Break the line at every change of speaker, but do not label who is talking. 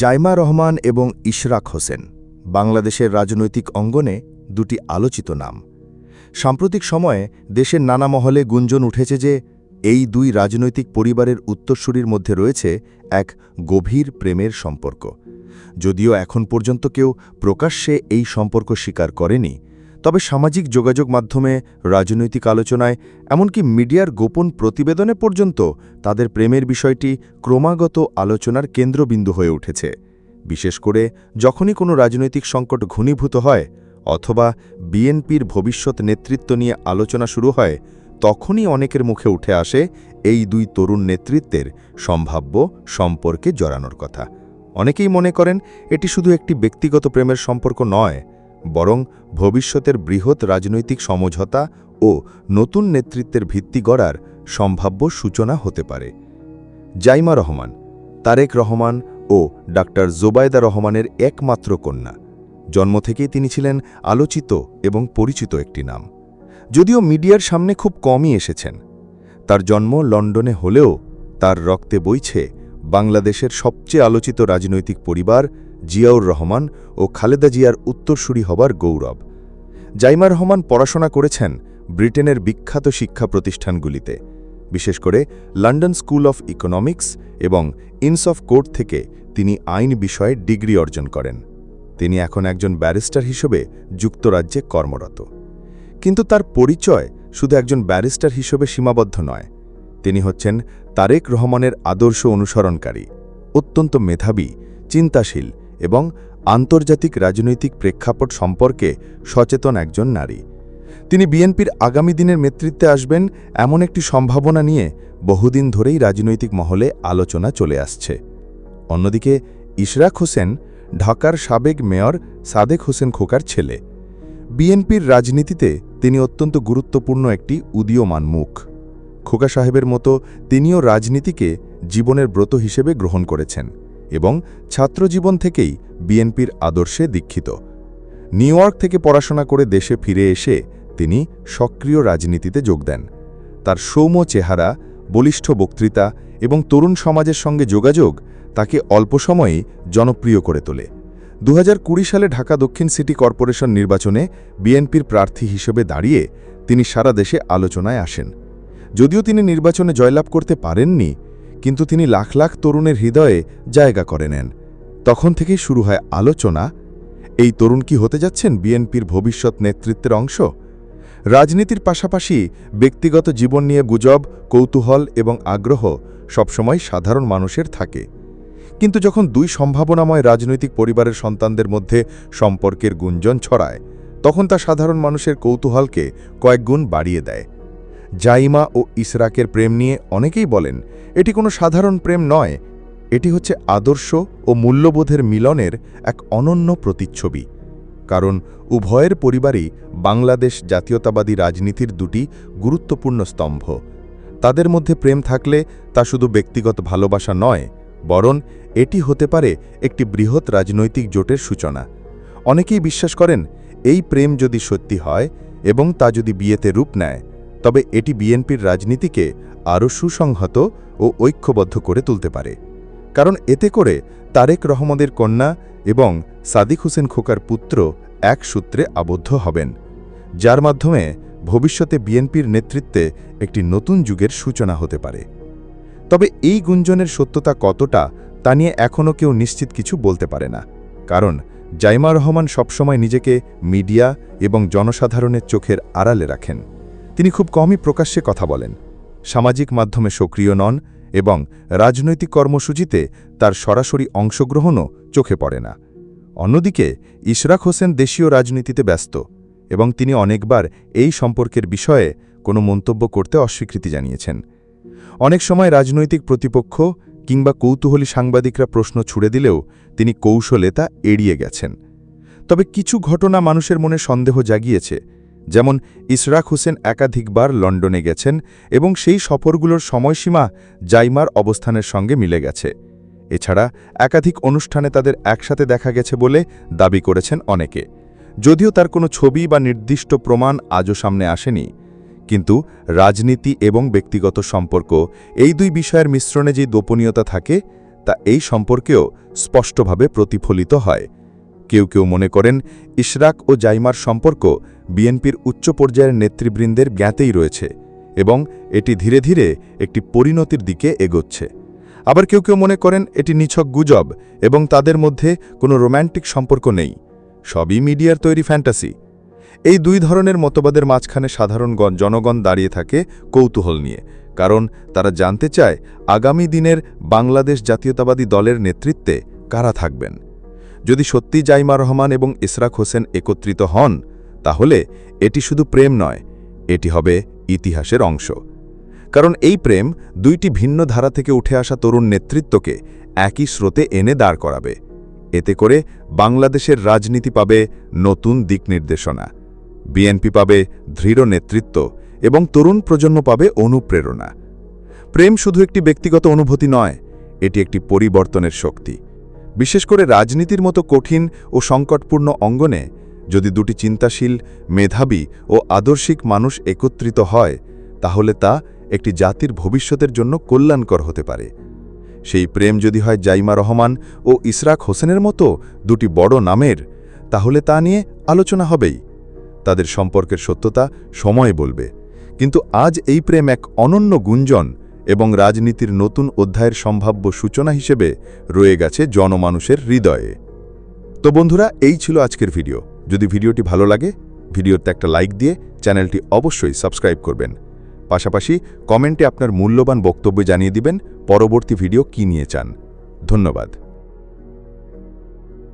জাইমা রহমান এবং ইশরাক হোসেন, বাংলাদেশের রাজনৈতিক অঙ্গনে দুটি আলোচিত নাম। সাম্প্রতিক সময়ে দেশের নানা মহলে গুঞ্জন উঠেছে যে, এই দুই রাজনৈতিক পরিবারের উত্তরসূরির মধ্যে রয়েছে এক গভীর প্রেমের সম্পর্ক। যদিও এখন পর্যন্ত কেউ প্রকাশ্যে এই সম্পর্ক স্বীকার করেনি তবে সামাজিক যোগাযোগ মাধ্যমে, রাজনৈতিক আলোচনায়, এমনকি মিডিয়ার গোপন প্রতিবেদনে পর্যন্ত তাদের প্রেমের বিষয়টি ক্রমাগত আলোচনার কেন্দ্রবিন্দু হয়ে উঠেছে। বিশেষ করে যখনই কোনো রাজনৈতিক সংকট ঘনীভূত হয় অথবা বিএনপির ভবিষ্যৎ নেতৃত্ব নিয়ে আলোচনা শুরু হয়, তখনই অনেকের মুখে উঠে আসে এই দুই তরুণ নেতৃত্বের সম্ভাব্য সম্পর্কে জড়ানোর কথা। অনেকেই মনে করেন এটি শুধু একটি ব্যক্তিগত প্রেমের সম্পর্ক নয় বরং ভবিষ্যতের বৃহৎ রাজনৈতিক সমঝোতা ও নতুন নেতৃত্বের ভিত্তি গড়ার সম্ভাব্য সূচনা হতে পারে। জাইমা রহমান, তারেক রহমান ও ডাক্তার জোবায়দা রহমানের একমাত্র কন্যা। জন্ম থেকেই তিনি ছিলেন আলোচিত এবং পরিচিত একটি নাম। যদিও মিডিয়ার সামনে খুব কমই এসেছেন। তার জন্ম লন্ডনে হলেও তার রক্তে বইছে বাংলাদেশের সবচেয়ে আলোচিত রাজনৈতিক পরিবার জিয়াউর রহমান ও খালেদা জিয়ার উত্তরসূরি হবার গৌরব। জাইমা রহমান পড়াশোনা করেছেন ব্রিটেনের বিখ্যাত শিক্ষা প্রতিষ্ঠানগুলিতে, বিশেষ করে লন্ডন স্কুল অফ ইকোনমিক্স এবং ইনস অফ কোর্ট থেকে তিনি আইন বিষয়ে ডিগ্রি অর্জন করেন। তিনি এখন একজন ব্যারিস্টার হিসেবে যুক্তরাজ্যে কর্মরত। কিন্তু তার পরিচয় শুধু একজন ব্যারিস্টার হিসেবে সীমাবদ্ধ নয়, তিনি হচ্ছেন তারেক রহমানের আদর্শ অনুসরণকারী, অত্যন্ত মেধাবী, চিন্তাশীল এবং আন্তর্জাতিক রাজনৈতিক প্রেক্ষাপট সম্পর্কে সচেতন একজন নারী। তিনি বিএনপির আগামী দিনের নেতৃত্বে আসবেন এমন একটি সম্ভাবনা নিয়ে বহুদিন ধরেই রাজনৈতিক মহলে আলোচনা চলে আসছে। অন্যদিকে ইশরাক হোসেন, ঢাকার সাবেক মেয়র সাদেক হোসেন খোকার ছেলে। বিএনপির রাজনীতিতে তিনি অত্যন্ত গুরুত্বপূর্ণ একটি উদীয়মান মুখ। খোকা সাহেবের মতো তিনিও রাজনীতিকে জীবনের ব্রত হিসেবে গ্রহণ করেছেন। এবং ছাত্রজীবন থেকেই বিএনপির আদর্শে দীক্ষিত। নিউ থেকে পড়াশোনা করে দেশে ফিরে এসে তিনি সক্রিয় রাজনীতিতে যোগ দেন। তার সৌম্য চেহারা, বলিষ্ঠ বক্তৃতা এবং তরুণ সমাজের সঙ্গে যোগাযোগ তাকে অল্প সময়েই জনপ্রিয় করে তোলে। দু হাজার কুড়ি সালে ঢাকা দক্ষিণ সিটি কর্পোরেশন নির্বাচনে বিএনপির প্রার্থী হিসেবে দাঁড়িয়ে তিনি সারা দেশে আলোচনায় আসেন। যদিও তিনি নির্বাচনে জয়লাভ করতে পারেননি কিন্তু তিনি লাখ লাখ তরুণের হৃদয়ে জায়গা করে নেন। তখন থেকেই শুরু হয় আলোচনা। এই তরুণ কি হতে যাচ্ছেন বিএনপির ভবিষ্যৎ নেতৃত্বের অংশ? রাজনীতির পাশাপাশি ব্যক্তিগত জীবন নিয়ে গুজব, কৌতূহল এবং আগ্রহ সবসময় সাধারণ মানুষের থাকে। কিন্তু যখন দুই সম্ভাবনাময় রাজনৈতিক পরিবারের সন্তানদের মধ্যে সম্পর্কের গুঞ্জন ছড়ায়, তখন তা সাধারণ মানুষের কৌতূহলকে কয়েকগুণ বাড়িয়ে দেয়। জাইমা ও ইসরাকের প্রেম নিয়ে অনেকেই বলেন, এটি কোনো সাধারণ প্রেম নয়। এটি হচ্ছে আদর্শ ও মূল্যবোধের মিলনের এক অনন্য প্রতিচ্ছবি। কারণ উভয়ের পরিবারই বাংলাদেশ জাতীয়তাবাদী রাজনীতির দুটি গুরুত্বপূর্ণ স্তম্ভ। তাদের মধ্যে প্রেম থাকলে তা শুধু ব্যক্তিগত ভালোবাসা নয়, বরং এটি হতে পারে একটি বৃহৎ রাজনৈতিক জোটের সূচনা। অনেকেই বিশ্বাস করেন, এই প্রেম যদি সত্যি হয় এবং তা যদি বিয়েতে রূপ নেয় তবে এটি বিএনপির রাজনীতিকে আরও সুসংহত ও ঐক্যবদ্ধ করে তুলতে পারে। কারণ এতে করে তারেক রহমদের কন্যা এবং সাদিক হোসেন খোকার পুত্র এক সূত্রে আবদ্ধ হবেন, যার মাধ্যমে ভবিষ্যতে বিএনপির নেতৃত্বে একটি নতুন যুগের সূচনা হতে পারে। তবে এই গুঞ্জনের সত্যতা কতটা তা নিয়ে এখনও কেউ নিশ্চিত কিছু বলতে পারে না, কারণ জাইমা রহমান সবসময় নিজেকে মিডিয়া এবং জনসাধারণের চোখের আড়ালে রাখেন। তিনি খুব কমই প্রকাশ্যে কথা বলেন। সামাজিক মাধ্যমে সক্রিয় নন এবং রাজনৈতিক কর্মসূচিতে তার সরাসরি অংশগ্রহণও চোখে পড়ে না। অন্যদিকে, ইশরাক হোসেন দেশীয় রাজনীতিতে ব্যস্ত এবং তিনি অনেকবার এই সম্পর্কের বিষয়ে কোনো মন্তব্য করতে অস্বীকৃতি জানিয়েছেন। অনেক সময় রাজনৈতিক প্রতিপক্ষ কিংবা কৌতূহলী সাংবাদিকরা প্রশ্ন ছুড়ে দিলেও তিনি কৌশলে তা এড়িয়ে গেছেন। তবে কিছু ঘটনা মানুষের মনে সন্দেহ জাগিয়েছে যেমন ইসরাক হোসেন একাধিকবার লন্ডনে গেছেন এবং সেই সফরগুলোর সময়সীমা জাইমার অবস্থানের সঙ্গে মিলে গেছে। এছাড়া একাধিক অনুষ্ঠানে তাদের একসাথে দেখা গেছে বলে দাবি করেছেন অনেকে। যদিও তার কোনো ছবি বা নির্দিষ্ট প্রমাণ আজও সামনে আসেনি। কিন্তু রাজনীতি এবং ব্যক্তিগত সম্পর্ক এই দুই বিষয়ের মিশ্রণে যে গোপনীয়তা থাকে, তা এই সম্পর্কেও স্পষ্টভাবে প্রতিফলিত হয়। কেউ কেউ মনে করেন, ইশরাক ও জাইমার সম্পর্ক বিএনপির উচ্চ পর্যায়ের নেতৃবৃন্দের জ্ঞাতেই রয়েছে এবং এটি ধীরে ধীরে একটি পরিণতির দিকে এগোচ্ছে। আবার কেউ কেউ মনে করেন, এটি নিছক গুজব এবং তাদের মধ্যে কোনো রোম্যান্টিক সম্পর্ক নেই। সবই মিডিয়ার তৈরি ফ্যান্টাসি। এই দুই ধরনের মতবাদের মাঝখানে সাধারণ গণ- জনগণ দাঁড়িয়ে থাকে কৌতূহল নিয়ে, কারণ তারা জানতে চায়, আগামী দিনের বাংলাদেশ জাতীয়তাবাদী দলের নেতৃত্বে কারা থাকবেন। যদি সত্যি জাইমা রহমান এবং ইসরাক হোসেন একত্রিত হন, তাহলে এটি শুধু প্রেম নয়, এটি হবে ইতিহাসের অংশ। কারণ এই প্রেম দুইটি ভিন্ন ধারা থেকে উঠে আসা তরুণ নেতৃত্বকে একই স্রোতে এনে দাঁড় করাবে। এতে করে বাংলাদেশের রাজনীতি পাবে নতুন দিক নির্দেশনা, বিএনপি পাবে দৃঢ় নেতৃত্ব এবং তরুণ প্রজন্ম পাবে অনুপ্রেরণা। প্রেম শুধু একটি ব্যক্তিগত অনুভূতি নয়, এটি একটি পরিবর্তনের শক্তি। বিশেষ করে রাজনীতির মতো কঠিন ও সংকটপূর্ণ অঙ্গনে যদি দুটি চিন্তাশীল, মেধাবী ও আদর্শিক মানুষ একত্রিত হয়, তাহলে তা একটি জাতির ভবিষ্যতের জন্য কল্যাণকর হতে পারে। সেই প্রেম যদি হয় জাইমা রহমান ও ইসরাক হোসেনের মতো দুটি বড় নামের, তাহলে তা নিয়ে আলোচনা হবেই। তাদের সম্পর্কের সত্যতা সময় বলবে। কিন্তু আজ এই প্রেম এক অনন্য গুঞ্জন এবং রাজনীতির নতুন অধ্যায়ের সম্ভাব্য সূচনা হিসেবে রয়ে গেছে জনমানুষের হৃদয়ে। তো বন্ধুরা, এই ছিল আজকের ভিডিও। যদি ভিডিওটি ভালো লাগে, ভিডিওতে একটা লাইক দিয়ে চ্যানেলটি অবশ্যই সাবস্ক্রাইব করবেন। পাশাপাশি কমেন্টে আপনার মূল্যবান বক্তব্য জানিয়ে দিবেন, পরবর্তী ভিডিও কী নিয়ে চান। ধন্যবাদ।